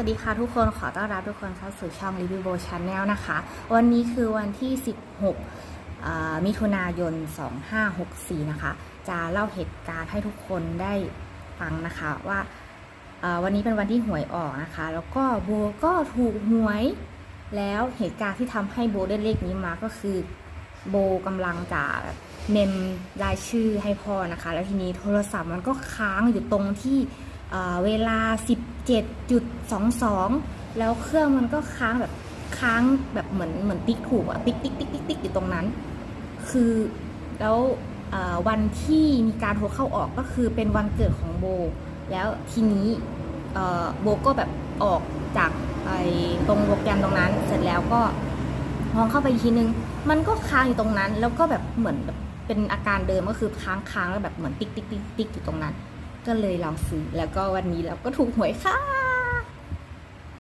วัสดีค่ะทุกคนขอต้อนรับทุกคนเข้าสู่ช่อง Review Bo Channel นะคะ วันนี้คือวันที่ 16 มิถุนายน 2564 นะคะ จะเล่าเหตุการณ์ให้ทุกคนได้ฟังนะคะว่าวันนี้เป็นวันที่หวยออกนะคะ แล้วก็โบก็ถูกหวย แล้วเหตุการณ์ที่ทำให้โบได้เลขนี้มาก็คือ โบกำลังจะเมมรายชื่อให้พ่อนะคะ แล้วทีนี้โทรศัพท์มันก็ค้างอยู่ตรงที่ เวลา 17.22 แล้วเครื่องมันก็ค้างแบบค้างแบบเหมือนเหมือนติ๊กถูกอะติ๊กติ๊กติ๊กติ๊กติ๊กอยู่ตรงนั้น คือแล้ววันที่มีการโทรเข้าออกก็คือเป็นวันเกิดของโบ แล้วทีนี้โบก็แบบออกจากไอ้ตรงโปรแกรมตรงนั้น เสร็จแล้วก็มองเข้าไปอีกทีนึง มันก็ค้างอยู่ตรงนั้น แล้วก็แบบเหมือนแบบเป็นอาการเดิมก็คือค้างค้างแล้วแบบเหมือนติ๊กติ๊กติ๊กติ๊กอยู่ตรงนั้น ก็เลยลองซื้อแล้วก็วันนี้เราก็ถูกหวยค่ะ